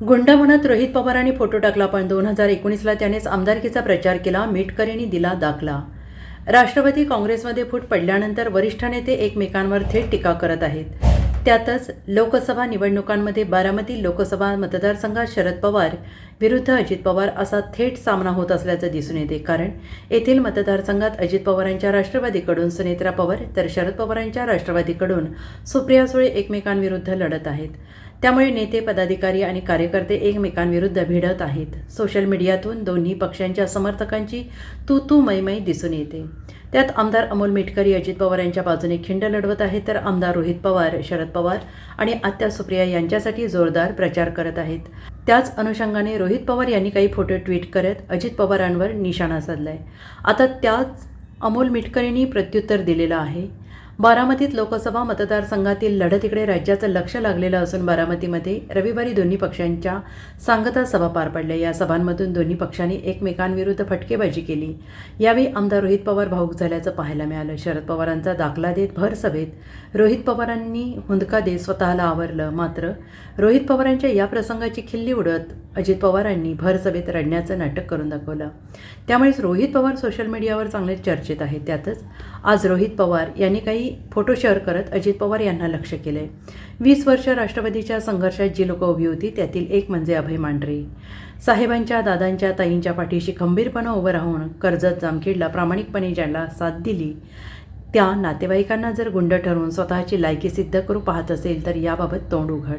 गुंड म्हणत रोहित पवारांनी फोटो टाकला पण दोन हजार एकोणीसला त्यानेच आमदारकीचा प्रचार केला मेटकरेंनी दिला दाखला. राष्ट्रवादी काँग्रेसमध्ये फूट पडल्यानंतर वरिष्ठ नेते एकमेकांवर थेट टीका करत आहेत. त्यातच लोकसभा निवडणुकांमध्ये बारामती लोकसभा मतदारसंघात शरद पवार विरुद्ध अजित पवार असा थेट सामना होत असल्याचं दिसून येते. कारण येथील मतदारसंघात अजित पवारांच्या राष्ट्रवादीकडून सुनेत्रा पवार तर शरद पवारांच्या राष्ट्रवादीकडून सुप्रिया सुळे एकमेकांविरुद्ध लढत आहेत. त्यामुळे नेते पदाधिकारी आणि कार्यकर्ते एकमेकांविरुद्ध भिडत आहेत. सोशल मीडियातून दोन्ही पक्षांच्या समर्थकांची तू तू मैमयी दिसून येते. त्यात आमदार अमोल मिटकरी अजित पवार यांच्या बाजूने खिंड लढवत आहेत तर आमदार रोहित पवार शरद पवार आणि आत्या सुप्रिया यांच्यासाठी जोरदार प्रचार करत आहेत. त्याच अनुषंगाने रोहित पवार यांनी काही फोटो ट्विट करत अजित पवारांवर निशाणा साधलाय. आता त्याच अमोल मिटकरींनी प्रत्युत्तर दिलेलं आहे. बारामतीत लोकसभा मतदारसंघातील लढतीकडे राज्याचं लक्ष लागलेलं असून बारामतीमध्ये रविवारी दोन्ही पक्षांच्या सांगता सभा पार पडल्या. या सभांमधून दोन्ही पक्षांनी एकमेकांविरुद्ध फटकेबाजी केली. यावेळी आमदार रोहित पवार भाऊक झाल्याचं पाहायला मिळालं. शरद पवारांचा दाखला देत भर सभेत रोहित पवारांनी हुंदका देत स्वतःला आवरलं. मात्र रोहित पवारांच्या या प्रसंगाची खिल्ली उडत अजित पवारांनी भरसभेत रडण्याचं नाटक करून दाखवलं. त्यामुळेच रोहित पवार सोशल मीडियावर चांगले चर्चेत आहेत. त्यातच आज रोहित पवार यांनी काही फोटो शेअर करत अजित पवार यांना लक्ष केलंय. वीस वर्ष राष्ट्रवादीच्या संघर्षात जी लोकं उभी होती त्यातील एक म्हणजे अभय मांढरे. साहेबांच्या दादांच्या ताईंच्या पाठीशी खंबीरपणा उभं राहून कर्जत जामखेडला प्रामाणिकपणे ज्यांना साथ दिली त्या नातेवाईकांना जर गुंड ठरवून स्वतःची लायकी सिद्ध करू पाहत असेल तर याबाबत तोंड उघड.